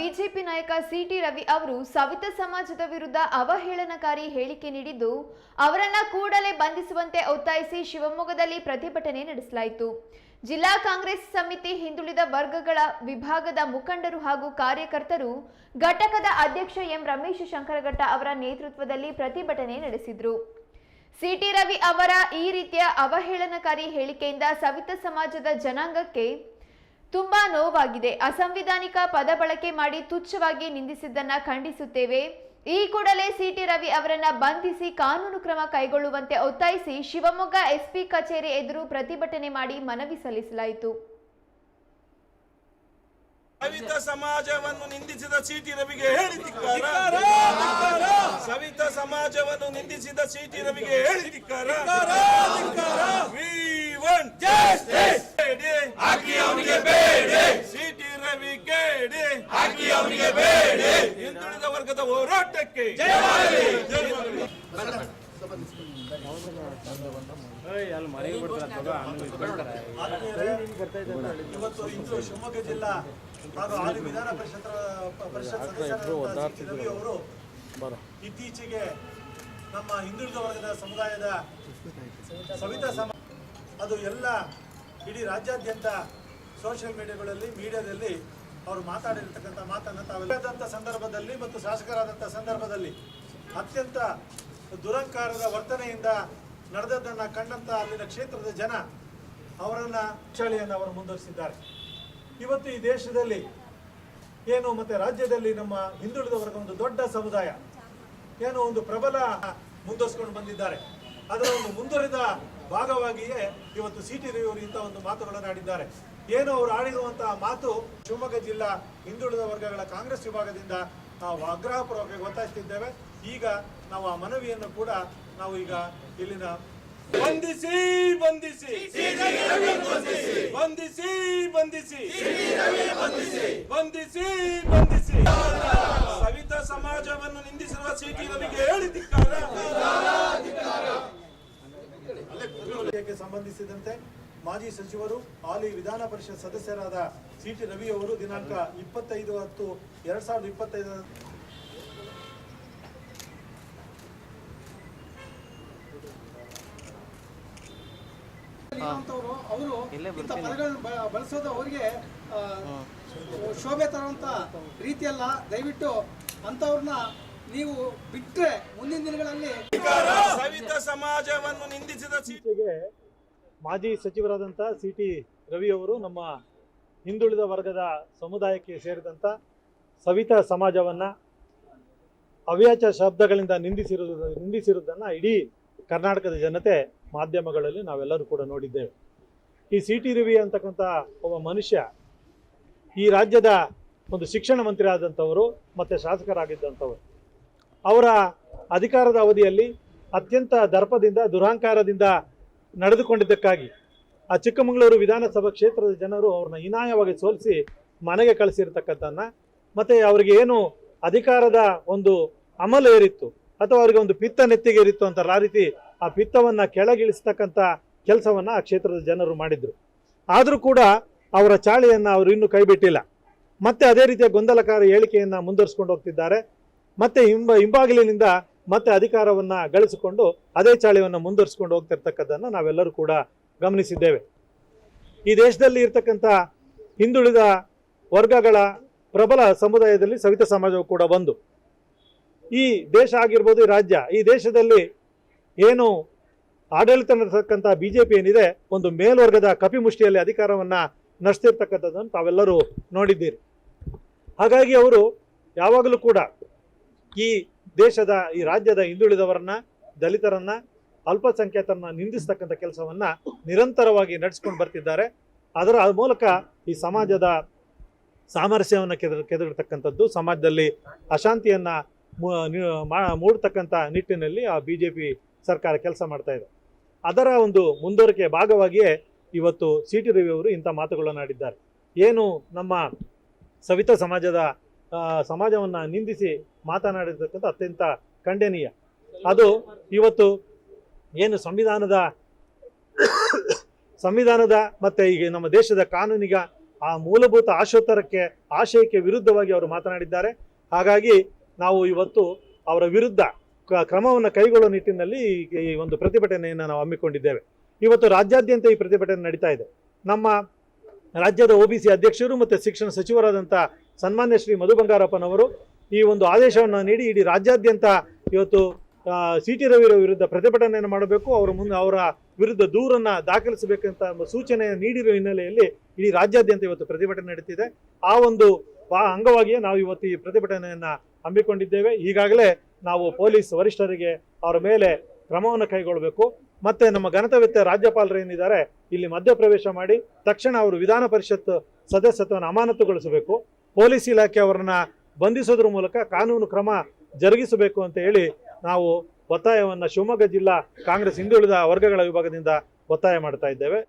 BJP ನಾಯಕ city Ravi ಅವರು ಸವಿತ ಸಮಾಜದ ವಿರುದ್ಧ ಅವಹೇಳನಕಾರಿ ಹೇಳಿಕೆ ನೀಡಿದ್ದು, ಅವರನ್ನ ಕೂಡಲೇ ಬಂಧಿಸುವಂತೆ ಒತ್ತಾಯಿಸಿ ಶಿವಮೊಗ್ಗದಲ್ಲಿ ಪ್ರತಿಭಟನೆ ನಡೆಸಲಾಯಿತು. ಜಿಲ್ಲಾ ಕಾಂಗ್ರೆಸ್ ಸಮಿತಿ ಹಿಂದುಳಿದ ವರ್ಗಗಳ ವಿಭಾಗದ ಮುಖಂಡರು ಹಾಗೂ ಕಾರ್ಯಕರ್ತರು, ಘಟಕದ ಅಧ್ಯಕ್ಷ ಎಂ ರಮೇಶ್ ಶಂಕರಘಟ್ಟ ಅವರ ನೇತೃತ್ವದಲ್ಲಿ ಪ್ರತಿಭಟನೆ ನಡೆಸಿದ್ರು. ಸಿಟಿ ರವಿ ಅವರ ಈ ರೀತಿಯ ಅವಹೇಳನಕಾರಿ ಹೇಳಿಕೆಯಿಂದ ಸವಿತ ಸಮಾಜದ ಜನಾಂಗಕ್ಕೆ ತುಂಬಾ ನೋವಾಗಿದೆ. ಅಸಂವಿಧಾನಿಕ ಪದ ಬಳಕೆ ಮಾಡಿ ತುಚ್ಛವಾಗಿ ನಿಂದಿಸಿದ್ದನ್ನ ಖಂಡಿಸುತ್ತೇವೆ. ಈ ಕೂಡಲೇ ಸಿಟಿ ರವಿ ಅವರನ್ನ ಬಂಧಿಸಿ ಕಾನೂನು ಕ್ರಮ ಕೈಗೊಳ್ಳುವಂತೆ ಒತ್ತಾಯಿಸಿ ಶಿವಮೊಗ್ಗ ಎಸ್ಪಿ ಕಚೇರಿ ಎದುರು ಪ್ರತಿಭಟನೆ ಮಾಡಿ ಮನವಿ ಸಲ್ಲಿಸಲಾಯಿತು. ಸವಿತ ಸಮಾಜವನ್ನು ನಿಂದಿಸಿದ ಸಿಟಿ ರವಿಗೆ ಹೇಳಿದಿಕ್ಕಾರ? ಸವಿತ ಸಮಾಜವನ್ನು ನಿಂದಿಸಿದ ಸಿಟಿ ರವಿಗೆ ಹೇಳಿದಿಕ್ಕಾರ ಹಾಕಿ ಅವನಿಗೆ ಬೇಡಿ ಸಿಟಿ ರವಿ ಕೇಡಿ ಹಾಕಿ ಅವನಿಗೆ ಬೇಡಿ ಹಿಂದುಳಿದ ವರ್ಗದ ಹೋರಾಟಕ್ಕೆ ಇವತ್ತು ಇಂದು ಶಿವಮೊಗ್ಗ ಜಿಲ್ಲಾ ಹಾಗೂ ಹಾಲಿ ವಿಧಾನ ಪರಿಷತ್ ಪರಿಷತ್ ಸದಸ್ಯರಾದಂತಹ ಸಿ. ಟಿ. ರವಿ ಅವರು ಇತ್ತೀಚೆಗೆ ನಮ್ಮ ಹಿಂದುಳಿದ ವರ್ಗದ ಸಮುದಾಯದ ಸವಿತಾ ಸಮ ಅದು ಎಲ್ಲ ಇಡೀ ರಾಜ್ಯಾದ್ಯಂತ ಸೋಷಿಯಲ್ ಮೀಡಿಯಾಗಳಲ್ಲಿ ಮೀಡಿಯಾದಲ್ಲಿ ಅವರು ಮಾತಾಡಿರ್ತಕ್ಕಂಥ ಮಾತನ್ನು ತಾವೆಲ್ಲದಂಥ ಸಂದರ್ಭದಲ್ಲಿ ಮತ್ತು ಶಾಸಕರಾದಂಥ ಸಂದರ್ಭದಲ್ಲಿ ಅತ್ಯಂತ ದುರಂಕಾರದ ವರ್ತನೆಯಿಂದ ನಡೆದದ್ದನ್ನು ಕಂಡಂಥ ಅಲ್ಲಿನ ಕ್ಷೇತ್ರದ ಜನ ಅವರನ್ನ ಚಳಿಯನ್ನು ಅವರು ಮುಂದುವರಿಸಿದ್ದಾರೆ. ಇವತ್ತು ಈ ದೇಶದಲ್ಲಿ ಏನು ಮತ್ತೆ ರಾಜ್ಯದಲ್ಲಿ ನಮ್ಮ ಹಿಂದುಳಿದ ಒಂದು ದೊಡ್ಡ ಸಮುದಾಯ, ಏನು ಒಂದು ಪ್ರಬಲ ಮುಂದುವರಿಸಿಕೊಂಡು ಬಂದಿದ್ದಾರೆ. ಅದರ ಒಂದು ಮುಂದುವರಿದ ಭಾಗವಾಗಿಯೇ ಇವತ್ತು ಸಿ ಟಿ ರವಿಯವರು ಇಂಥ ಒಂದು ಮಾತುಗಳನ್ನು ಆಡಿದ್ದಾರೆ. ಏನು ಅವರು ಆಡಿರುವಂತಹ ಮಾತು ಶಿವಮೊಗ್ಗ ಜಿಲ್ಲಾ ಹಿಂದುಳಿದ ವರ್ಗಗಳ ಕಾಂಗ್ರೆಸ್ ವಿಭಾಗದಿಂದ ನಾವು ಆಗ್ರಹಪೂರ್ವಕವಾಗಿ ಒತ್ತಾಯಿಸುತ್ತಿದ್ದೇವೆ. ಈಗ ನಾವು ಆ ಮನವಿಯನ್ನು ಕೂಡ ನಾವು ಈಗ ಇಲ್ಲಿನ ಬಂಧಿಸಿ ಬಂಧಿಸಿ. ಬಂಧಿಸಿ ಬಂಧಿಸಿ. ಬಂಧಿಸಿ ಬಂಧಿಸಿ. ಸವಿತಾ ಸಮಾಜವನ್ನು ನಿಂದಿಸಿರುವ ಸಿಟಿ ರವಿಗೆ ಸಂಬಂಧಿಸಿದಂತೆ ಮಾಜಿ ಸಚಿವರು ಹಾಲಿ ವಿಧಾನ ಪರಿಷತ್ ಸದಸ್ಯರಾದ ಸಿ ಟಿ ರವಿ ಅವರು ದಿನಾಂಕ ಇಪ್ಪತ್ತೈದು ಹತ್ತು ಎರಡ್ ಸಾವಿರದ ಇಪ್ಪತ್ತೈದು ಅವರು ಇಂಥ ಪದಗಳನ್ನು ಬಳಸೋದು ಅವರಿಗೆ ಆ, ಶೋಭೆ ತರುವಂತ ರೀತಿಯಲ್ಲ. ದಯವಿಟ್ಟು ಅಂಥವ್ರನ್ನ ನೀವು ಬಿಟ್ಟರೆ ಮುಂದಿನ ದಿನಗಳಲ್ಲಿ ಸವಿತ ಸಮಾಜವನ್ನು ನಿಂದಿಸಿದ ಸಿ ಇತ್ತೀಚೆಗೆ ಮಾಜಿ ಸಚಿವರಾದಂಥ ಸಿ ಟಿ ರವಿ ಅವರು ನಮ್ಮ ಹಿಂದುಳಿದ ವರ್ಗದ ಸಮುದಾಯಕ್ಕೆ ಸೇರಿದಂಥ ಸವಿತಾ ಸಮಾಜವನ್ನು ಅವ್ಯಾಚ ಶಬ್ದಗಳಿಂದ ನಿಂದಿಸಿರುವುದು, ನಿಂದಿಸಿರುವುದನ್ನು ಇಡೀ ಕರ್ನಾಟಕದ ಜನತೆ ಮಾಧ್ಯಮಗಳಲ್ಲಿ ನಾವೆಲ್ಲರೂ ಕೂಡ ನೋಡಿದ್ದೇವೆ. ಈ ಸಿ ಟಿ ರವಿ ಅಂತಕ್ಕಂಥ ಒಬ್ಬ ಮನುಷ್ಯ ಈ ರಾಜ್ಯದ ಒಂದು ಶಿಕ್ಷಣ ಮಂತ್ರಿ ಆದಂಥವರು ಮತ್ತು ಶಾಸಕರಾಗಿದ್ದಂಥವರು. ಅವರ ಅಧಿಕಾರದ ಅವಧಿಯಲ್ಲಿ ಅತ್ಯಂತ ದರ್ಪದಿಂದ, ದುರಹಂಕಾರದಿಂದ ನಡೆದುಕೊಂಡಿದ್ದಕ್ಕಾಗಿ ಆ ಚಿಕ್ಕಮಗಳೂರು ವಿಧಾನಸಭಾ ಕ್ಷೇತ್ರದ ಜನರು ಅವ್ರನ್ನ ಹೀನಾಯವಾಗಿ ಸೋಲಿಸಿ ಮನೆಗೆ ಕಳಿಸಿರ್ತಕ್ಕಂಥನ್ನ, ಮತ್ತೆ ಅವರಿಗೆ ಏನು ಅಧಿಕಾರದ ಒಂದು ಅಮಲ ಏರಿತ್ತು ಅಥವಾ ಅವರಿಗೆ ಒಂದು ಪಿತ್ತ ನೆತ್ತಿಗೆ ಇರಿತ್ತು ಅಂತ ಆ ರೀತಿ ಆ ಪಿತ್ತವನ್ನ ಕೆಳಗಿಳಿಸ್ತಕ್ಕಂಥ ಕೆಲಸವನ್ನ ಆ ಕ್ಷೇತ್ರದ ಜನರು ಮಾಡಿದ್ರು. ಆದರೂ ಕೂಡ ಅವರ ಚಾಳಿಯನ್ನು ಅವರು ಇನ್ನೂ ಕೈಬಿಟ್ಟಿಲ್ಲ. ಮತ್ತೆ ಅದೇ ರೀತಿಯ ಗೊಂದಲಕಾರ ಹೇಳಿಕೆಯನ್ನು ಮುಂದುವರಿಸ್ಕೊಂಡು ಹೋಗ್ತಿದ್ದಾರೆ. ಮತ್ತೆ ಹಿಂಬ ಹಿಂಬಾಗಿಲಿನಿಂದ ಮತ್ತೆ ಅಧಿಕಾರವನ್ನ ಗಳಿಸಿಕೊಂಡು ಅದೇ ಚಾಳಿಯನ್ನು ಮುಂದುವರಿಸಿಕೊಂಡು ಹೋಗ್ತಿರ್ತಕ್ಕದ್ದನ್ನು ನಾವೆಲ್ಲರೂ ಕೂಡ ಗಮನಿಸಿದ್ದೇವೆ. ಈ ದೇಶದಲ್ಲಿ ಇರ್ತಕ್ಕಂಥ ಹಿಂದುಳಿದ ವರ್ಗಗಳ ಪ್ರಬಲ ಸಮುದಾಯದಲ್ಲಿ ಸವಿತ ಸಮಾಜವು ಕೂಡ ಬಂದು, ಈ ದೇಶ ಆಗಿರ್ಬೋದು ಈ ರಾಜ್ಯ, ಈ ದೇಶದಲ್ಲಿ ಏನು ಆಡಳಿತ ನಡೆಸತಕ್ಕಂಥ ಬಿ ಜೆ ಪಿ ಏನಿದೆ, ಒಂದು ಮೇಲ್ವರ್ಗದ ಕಪಿಮುಷ್ಟಿಯಲ್ಲಿ ಅಧಿಕಾರವನ್ನು ನಡೆಸ್ತಿರ್ತಕ್ಕಂಥದ್ದನ್ನು ತಾವೆಲ್ಲರೂ ನೋಡಿದ್ದೀರಿ. ಹಾಗಾಗಿ ಅವರು ಯಾವಾಗಲೂ ಕೂಡ ಈ ದೇಶದ ಈ ರಾಜ್ಯದ ಹಿಂದುಳಿದವರನ್ನ, ದಲಿತರನ್ನ, ಅಲ್ಪಸಂಖ್ಯಾತರನ್ನ ನಿಂದಿಸ್ತಕ್ಕಂಥ ಕೆಲಸವನ್ನ ನಿರಂತರವಾಗಿ ನಡೆಸ್ಕೊಂಡು ಬರ್ತಿದ್ದಾರೆ. ಅದರ ಮೂಲಕ ಈ ಸಮಾಜದ ಸಾಮರಸ್ಯವನ್ನು ಕೆದ ಕೆದರ್ತಕ್ಕಂಥದ್ದು ಸಮಾಜದಲ್ಲಿ ಅಶಾಂತಿಯನ್ನ ಮೂಡತಕ್ಕಂಥ ನಿಟ್ಟಿನಲ್ಲಿ ಆ ಬಿ ಜೆ ಪಿ ಸರ್ಕಾರ ಕೆಲಸ ಮಾಡ್ತಾ ಇದೆ. ಅದರ ಒಂದು ಮುಂದುವರಿಕೆಯ ಭಾಗವಾಗಿಯೇ ಇವತ್ತು ಸಿ ಟಿ ರವಿ ಅವರು ಇಂಥ ಮಾತುಗಳನ್ನು ಆಡಿದ್ದಾರೆ ಏನು ನಮ್ಮ ಸವಿತಾ ಸಮಾಜದ ಸಮಾಜವನ್ನ ನಿಂದಿಸಿ ಮಾತನಾಡಿರ್ತಕ್ಕಂಥ ಅತ್ಯಂತ ಖಂಡನೀಯ. ಅದು ಇವತ್ತು ಏನು ಸಂವಿಧಾನದ ಸಂವಿಧಾನದ ಮತ್ತೆ ಈಗ ನಮ್ಮ ದೇಶದ ಕಾನೂನಿಗ ಆ ಮೂಲಭೂತ ಆಶೋತ್ತರಕ್ಕೆ, ಆಶಯಕ್ಕೆ ವಿರುದ್ಧವಾಗಿ ಅವರು ಮಾತನಾಡಿದ್ದಾರೆ. ಹಾಗಾಗಿ ನಾವು ಇವತ್ತು ಅವರ ವಿರುದ್ಧ ಕ್ರಮವನ್ನು ಕೈಗೊಳ್ಳುವ ನಿಟ್ಟಿನಲ್ಲಿ ಈ- ಒಂದು ಪ್ರತಿಭಟನೆಯನ್ನು ನಾವು ಹಮ್ಮಿಕೊಂಡಿದ್ದೇವೆ. ಇವತ್ತು ರಾಜ್ಯಾದ್ಯಂತ ಈ ಪ್ರತಿಭಟನೆ ನಡೀತಾ ಇದೆ. ನಮ್ಮ ರಾಜ್ಯದ ಒ ಅಧ್ಯಕ್ಷರು ಮತ್ತು ಶಿಕ್ಷಣ ಸಚಿವರಾದಂಥ ಸನ್ಮಾನ್ಯ ಶ್ರೀ ಮಧು ಬಂಗಾರಪ್ಪನವರು ಈ ಒಂದು ಆದೇಶವನ್ನು ನೀಡಿ ಇಡೀ ರಾಜ್ಯಾದ್ಯಂತ ಇವತ್ತು ಸಿ ಟಿ ರವಿರ ವಿರುದ್ಧ ಪ್ರತಿಭಟನೆಯನ್ನು ಮಾಡಬೇಕು. ಅವರ ಮುಂದೆ ಅವರ ವಿರುದ್ಧ ದೂರನ್ನು ದಾಖಲಿಸಬೇಕಂತ ಒಂದು ಸೂಚನೆಯನ್ನು ನೀಡಿರುವ ಹಿನ್ನೆಲೆಯಲ್ಲಿ ಇಡೀ ರಾಜ್ಯಾದ್ಯಂತ ಇವತ್ತು ಪ್ರತಿಭಟನೆ ನಡೀತಿದೆ. ಆ ಒಂದು ಅಂಗವಾಗಿಯೇ ನಾವು ಇವತ್ತು ಈ ಪ್ರತಿಭಟನೆಯನ್ನು ಹಮ್ಮಿಕೊಂಡಿದ್ದೇವೆ. ಈಗಾಗಲೇ ನಾವು ಪೊಲೀಸ್ ವರಿಷ್ಠರಿಗೆ ಅವರ ಮೇಲೆ ಕ್ರಮವನ್ನು ಕೈಗೊಳ್ಳಬೇಕು. ಮತ್ತೆ ನಮ್ಮ ಘನತವೆತ್ತ ರಾಜ್ಯಪಾಲರು ಏನಿದ್ದಾರೆ, ಇಲ್ಲಿ ಮಧ್ಯಪ್ರವೇಶ ಮಾಡಿ, ತಕ್ಷಣ ಅವರು ವಿಧಾನ ಪರಿಷತ್ ಸದಸ್ಯತ್ವವನ್ನು ಅಮಾನತುಗೊಳಿಸಬೇಕು. ಪೊಲೀಸ್ ಇಲಾಖೆ ಅವರನ್ನ ಬಂಧಿಸೋದ್ರ ಮೂಲಕ ಕಾನೂನು ಕ್ರಮ ಜರುಗಿಸಬೇಕು ಅಂತ ಹೇಳಿ ನಾವು ಒತ್ತಾಯವನ್ನು ಶಿವಮೊಗ್ಗ ಜಿಲ್ಲಾ ಕಾಂಗ್ರೆಸ್ ಹಿಂದುಳಿದ ವರ್ಗಗಳ ವಿಭಾಗದಿಂದ ಒತ್ತಾಯ ಮಾಡ್ತಾ ಇದ್ದೇವೆ.